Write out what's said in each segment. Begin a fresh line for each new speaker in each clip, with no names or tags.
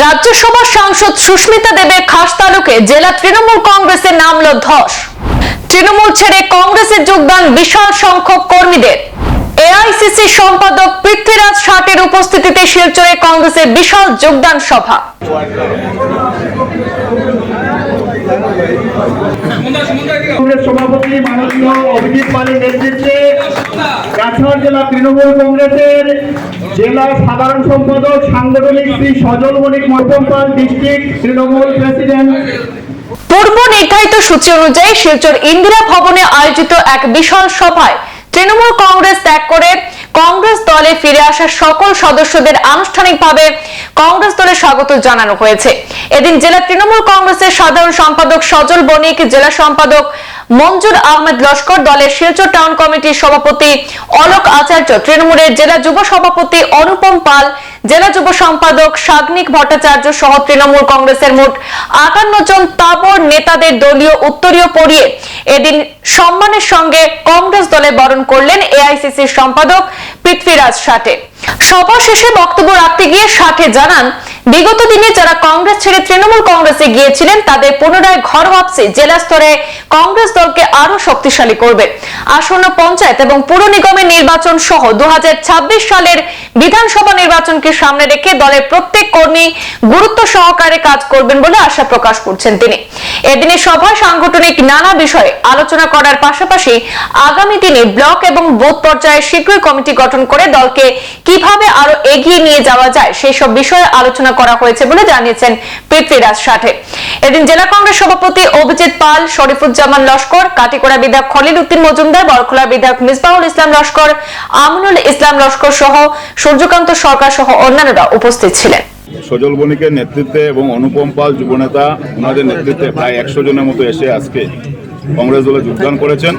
রাজ্যসভা সাংসদ সুস্মিতা দেবের খাস তালুকে জেলা তৃণমূল কংগ্রেসের নামল ধস। তৃণমূল ছেড়ে কংগ্রেসে যোগদান বিশাল সংখ্যক কর্মীদের। এআইসিসি সম্পাদক পৃথ্বীরাজ ষাটের উপস্থিতিতে শিলচরে কংগ্রেসের বিশাল যোগদান সভা।
সভাপতি মাননীয় অভিজিৎ পালের নেতৃত্বে কাছাড় জেলা তৃণমূল কংগ্রেসের জেলা সাধারণ সম্পাদক সাংগঠনিক শ্রী সজল মণিক মর্পম পাল, ডিস্ট্রিক্ট তৃণমূল প্রেসিডেন্ট।
পূর্ব নির্ধারিত সূচি অনুযায়ী শিলচর ইন্দিরা ভবনে আয়োজিত এক বিশাল সভায় তৃণমূল কংগ্রেস ত্যাগ করে কংগ্রেস দলে ফিরে আসা সকল সদস্যদের আনুষ্ঠানিকভাবে কংগ্রেস দলে স্বাগত জানানো হয়েছে। এদিন জেলা তৃণমূল কংগ্রেসের সাধারণ সম্পাদক সজল বণিক, জেলা সম্পাদক মঞ্জুর আহমেদ লস্কর দলের শিলচর টাউন কমিটির সভাপতি অলোক আচার্য তৃণমূলের জেলা যুব সভাপতি অনুপম পাল, জেলা যুব সম্পাদক সাগ্নিক ভট্টাচার্য সহ তৃণমূল কংগ্রেসের মোট আটান্ন জন তাবর নেতাদের দলীয় উত্তরীয় পড়িয়ে এদিন সম্মানের সঙ্গে কংগ্রেস দলে বরণ করলেন এআইসিসির সম্পাদক পৃথ্বীরাজ ষাটে সভা শেষে বক্তব্য রাখতে গিয়ে ষাটে জানান বিগত দিনে যারা কংগ্রেস ছেড়ে তৃণমূল কংগ্রেসে গিয়েছিলেন, তাদের পুনরায় ঘর ভাবছে জেলা স্তরে কংগ্রেস দলকে আরও শক্তিশালী করবে। আসন্ন পঞ্চায়েত এবং পুর নিগমের নির্বাচন সহ দু সালের বিধানসভা নির্বাচনকে সামনে রেখে দলের প্রত্যেক কর্মী গুরুত্ব সহকারে কাজ করবেন বলে আশা প্রকাশ করছেন তিনি। এদিনে সভায় সাংগঠনিক নানা বিষয়ে আলোচনা করার পাশাপাশি আগামী দিনে ব্লক এবং বোধ পর্যায়ে শীঘ্রই কমিটি গঠন করে দলকে কীভাবে আরও এগিয়ে নিয়ে যাওয়া যায় সেই সব বিষয়ে আলোচনা করা হয়েছে বলে জানিয়েছেন পৃথ্বীরাজ ষাঠে এদিন জেলা কংগ্রেস সভাপতি অভিজিৎ পাল, শরীফুজ্জামান লস্কর কাটিকোড়া বিধায়ক খলিল উদ্দিন মজুমদার, বরখোলা বিধায়ক মিসবাহুল ইসলাম লস্কর, আমিনুল ইসলাম লস্কর সহ সূর্যকান্ত সরকার সহ অন্যান্যরা উপস্থিত ছিলেন।
সজল বণিকের নেতৃত্বে এবং অনুপম পাল যুবনেতা ওনাদের নেতৃত্বে প্রায় একশো জনের মতো এসে আজকে কংগ্রেস দলে যোগদান করেছেন।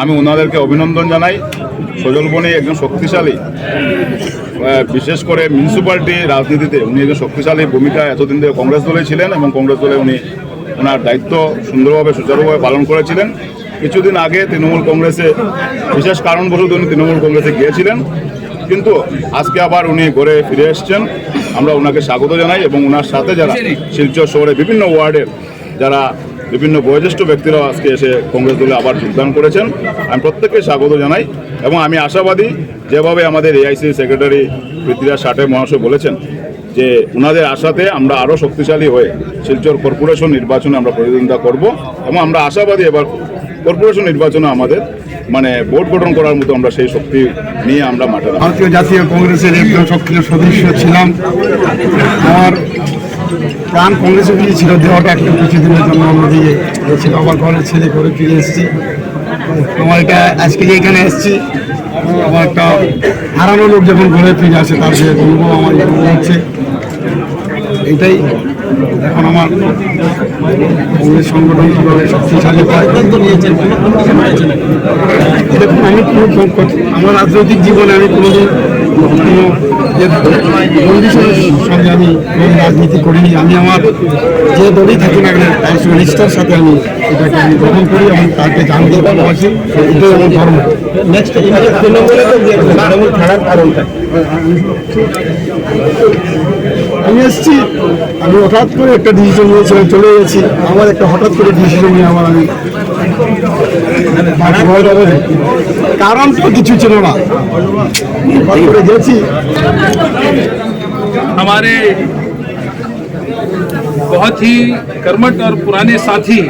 আমি ওনাদেরকে অভিনন্দন জানাই। সজল বণিক একজন শক্তিশালী বিশেষ করে মিউনিসিপ্যালিটি রাজনীতিতে উনি একজন শক্তিশালী ভূমিকা এতদিন ধরে কংগ্রেস দলে ছিলেন এবং কংগ্রেস দলে উনি ওনার দায়িত্ব সুন্দরভাবে, সুচারুভাবে পালন করেছিলেন। কিছুদিন আগে তৃণমূল কংগ্রেসে বিশেষ কারণবশত উনি তৃণমূল কংগ্রেসে গিয়েছিলেন। কিন্তু আজকে আবার উনি ঘরে ফিরে এসছেন। আমরা ওনাকে স্বাগত জানাই এবং ওনার সাথে যারা শিলচর শহরে বিভিন্ন ওয়ার্ডের যারা বিভিন্ন বয়োজ্যেষ্ঠ ব্যক্তিরাও আজকে এসে কংগ্রেস দলে আবার যোগদান করেছেন আমি প্রত্যেককে স্বাগত জানাই এবং আমি আশাবাদী যেভাবে আমাদের এআইসি সেক্রেটারি পৃথ্বীরাজ ষাটে মহাশয় বলেছেন যে ওনাদের আশাতে আমরা আরও শক্তিশালী হয়ে শিলচর কর্পোরেশন নির্বাচনে আমরা প্রতিদ্বন্দ্বিতা করব এবং আমরা আশাবাদী এবার কর্পোরেশন নির্বাচনে আমাদের মানে ভোট গঠন করার মতো আমরা সেই শক্তি নিয়ে আমরা মাঠে।
ভারতীয় জাতীয় কংগ্রেসের একজন সক্রিয় সদস্য ছিলাম আমার প্রাণ কংগ্রেসে গিয়েছিল দেহটা একটু কিছুদিনের জন্য আমরা দিয়ে গেছিল আবার ঘরে ছেলে করে ফিরে এসেছি। আমার এটা আজকে যে এখানে এসেছি, আমার একটা হারানো লোক যখন ঘরে ফিরে আসে, তার যে অনুভব আমার হচ্ছে, এটাই। এখন আমার কংগ্রেস সংগঠন কীভাবে শক্তিশালী দেখুন, আমি কোনো আমার রাজনৈতিক জীবনে আমি কোনোদিন সঙ্গে আমি কোনো রাজনীতি করিনি। আমি আমার যে দলই থাকি না কেন সঙ্গে নিষ্ঠার সাথে আমি এটাকে আমি গ্রহণ করি এবং তাকে জানতে ভালোবাসি এটাই আমার ধর্ম। নেক্সট তৃণমূলে তো কারণটা। আমি এসেছি আমি হঠাৎ করে একটা ডিসিশন নিয়েছিলাম চলে গেছি। আমার একটা হঠাৎ করে ডিসিশন নিয়ে আমার আমি। কারণ তো কিছু ছিল না হঠাৎ করে গেছি
हमारे बहुत ही कर्मठ और पुराने साथी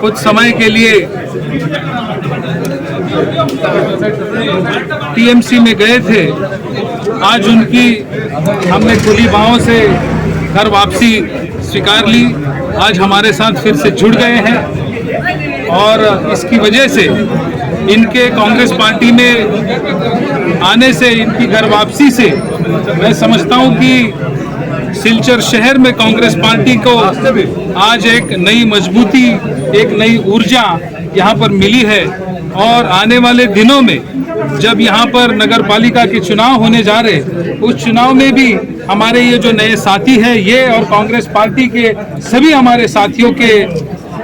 कुछ समय के लिए टीएमसी में गए थे आज उनकी हमने खुली बाहों से घर वापसी स्वीकार ली आज हमारे साथ फिर से जुड़ गए हैं और इसकी वजह से इनके कांग्रेस पार्टी में आने से, इनकी घर वापसी से मैं समझता हूँ कि सिलचर शहर में कांग्रेस पार्टी को आज एक नई मजबूती, एक नई ऊर्जा यहाँ पर मिली है। और आने वाले दिनों में जब यहाँ पर नगर पालिका के चुनाव होने जा रहे उस चुनाव में भी हमारे ये जो नए साथी हैं, ये और कांग्रेस पार्टी के सभी हमारे साथियों के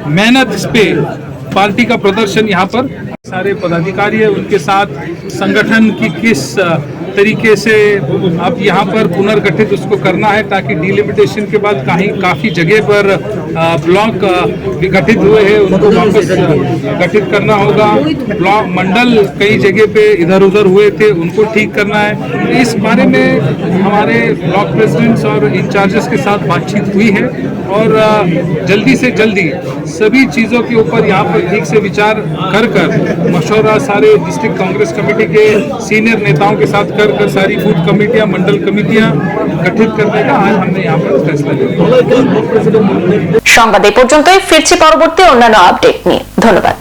मेहनत पे पार्टी का प्रदर्शन यहाँ पर। सारे पदाधिकारी है उनके साथ संगठन की किस तरीके से अब यहाँ पर पुनर्गठित उसको करना है ताकि डिलिमिटेशन के बाद कहीं काफ़ी जगह पर ब्लॉक विघटित हुए हैं, उनको वापस गठित करना होगा। ब्लॉक मंडल कई जगह पे इधर उधर हुए थे, उनको ठीक करना है। इस बारे में हमारे ब्लॉक प्रेसिडेंट्स और इंचार्जेस के साथ बातचीत हुई है और जल्दी से जल्दी सभी चीज़ों के ऊपर यहाँ पर ठीक से विचार कर कर मशवरा सारे डिस्ट्रिक्ट कांग्रेस कमेटी के सीनियर नेताओं के साथ कर कर सारी बूथ कमेटियाँ मंडल कमेटियाँ गठित करने का आज हमने यहाँ पर फैसला लिया
সংবাদ এই পর্যন্তই ফিরছি পরবর্তী অন্যান্য আপডেট নিয়ে ধন্যবাদ